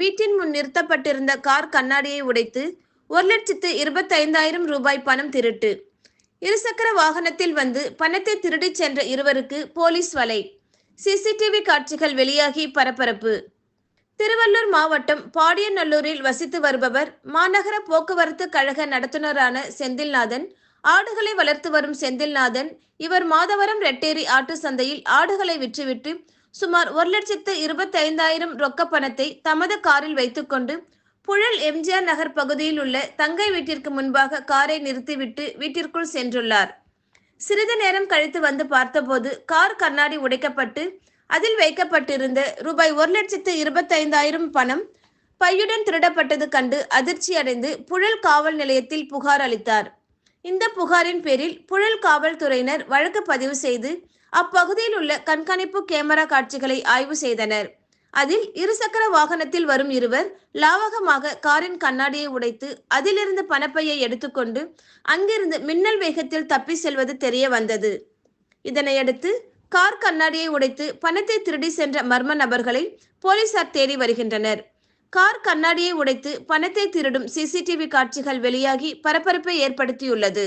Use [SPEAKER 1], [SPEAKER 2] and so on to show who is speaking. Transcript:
[SPEAKER 1] வீட்டின் முன் நிறுத்தப்பட்டிருந்த கார் கண்ணாடியை உடைத்து ஒரு லட்சத்து இருபத்தைந்தாயிரம் ரூபாய் பணம் திருட்டு. இருசக்கர வாகனத்தில் வந்து பணத்தை திருடிச் சென்ற இருவருக்கு போலீஸ் வலை. சிசிடிவி காட்சிகள் வெளியாகி பரபரப்பு. திருவள்ளூர் மாவட்டம் பாடியநல்லூரில் வசித்து வருபவர் மாநகர போக்குவரத்து கழக நடத்துனரான செந்தில்நாதன் ஆடுகளை வளர்த்து வரும் செந்தில்நாதன் இவர் மாதவரம் ரெட்டேரி ஆட்டு சந்தையில் ஆடுகளை விற்றுவிட்டு சுமார் ஒரு லட்சத்து இருபத்தி ஐந்தாயிரம் ரொக்க பணத்தை தமது காரில் வைத்துக்கொண்டு புழல் எம்ஜிஆர் நகர் பகுதியில் உள்ள தங்கை வீட்டிற்கு முன்பாக காரை நிறுத்திவிட்டு வீட்டிற்குள் சென்றுள்ளார். சிறிது நேரம் கழித்து வந்து பார்த்தபோது கார் கண்ணாடி உடைக்கப்பட்டு அதில் வைக்கப்பட்டிருந்த ரூபாய் ஒரு லட்சத்து இருபத்தைந்தாயிரம் பணம் பையுடன் திருடப்பட்டது கண்டு அதிர்ச்சி அடைந்து புழல் காவல் நிலையத்தில் புகார் அளித்தார். இந்த புகாரின் பேரில் புழல் காவல்துறையினர் வழக்கு பதிவு செய்து அப்பகுதியில் உள்ள கண்காணிப்பு கேமரா காட்சிகளை ஆய்வு செய்தனர். அதில் இருசக்கர வாகனத்தில் வரும் இருவர் லாவகமாக காரின் கண்ணாடியை உடைத்து அதிலிருந்து பணப்பையை எடுத்துக்கொண்டு அங்கிருந்து மின்னல் வேகத்தில் தப்பி செல்வது தெரிய வந்தது. இதனையடுத்து கார் கண்ணாடியை உடைத்து பணத்தை திருடி சென்ற மர்ம நபர்களை போலீசார் தேடி வருகின்றனர். கார் கண்ணாடியை உடைத்து பணத்தை திருடும் சிசிடிவி காட்சிகள் வெளியாகி பரபரப்பை ஏற்படுத்தியுள்ளது.